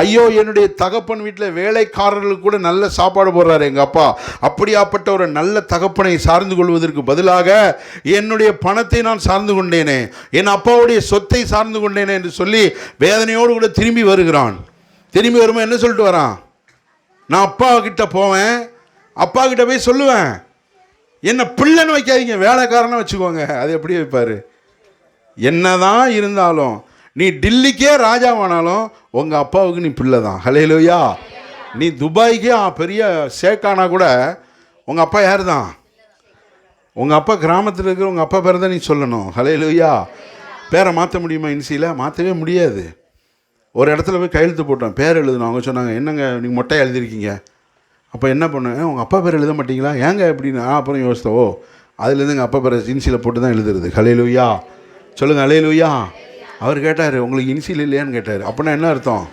ஐயோ என்னுடைய தகப்பன் வீட்டில் வேலைக்காரர்களுக்கு கூட நல்ல சாப்பாடு போடுறாரு எங்கள் அப்பா. அப்படியாப்பட்ட ஒரு நல்ல தகப்பனை சார்ந்து கொள்வதற்கு பதிலாக என்னுடைய பணத்தை நான் சார்ந்து கொண்டேனே என் அப்பாவுடைய சொத்தை சார்ந்து கொண்டேனே என்று சொல்லி வேதனையோடு கூட திரும்பி வருகிறான். திரும்பி வரும்போது என்ன சொல்லிட்டு வரான்? நான் அப்பா கிட்ட போவேன் அப்பா கிட்ட போய் சொல்லுவேன். என்ன பிள்ளைன்னு வைக்காதீங்க வேலைக்காரனை வச்சுக்கோங்க. அது எப்படி வைப்பார்? என்னதான் இருந்தாலும் நீ டில்லிக்கே ராஜாவானாலும் உங்கள் அப்பாவுக்கு நீ பிள்ளை தான். ஹலேலூயா நீ துபாய்க்கே பெரிய ஷேக்கானா கூட உங்கள் அப்பா யார் தான்? உங்கள் அப்பா கிராமத்தில் இருக்கிற உங்கள் அப்பா பேரை தான் நீ சொல்லணும். ஹலேலூயா பேரை மாற்ற முடியுமா இன்சியில் மாற்றவே முடியாது. ஒரு இடத்துல போய் கையெழுத்து போட்டோம். பேர் எழுதணும் அவங்க சொன்னாங்க என்னங்க நீங்கள் மொட்டை எழுதிருக்கீங்க அப்போ என்ன பண்ணுவேன் உங்கள் அப்பா பேர் எழுத மாட்டிங்களா? ஏங்க எப்படின்னு அப்புறம் யோசித்தவோ அதுலேருந்து எங்கள் அப்பா பேரை இன்சியில் போட்டு தான் எழுதுறது. ஹலேலுயா சொல்லுங்கள் ஹலேலுயா அவர் கேட்டார் உங்களுக்கு இன்சில் இல்லையான்னு கேட்டார். அப்படின்னா என்ன அர்த்தம்?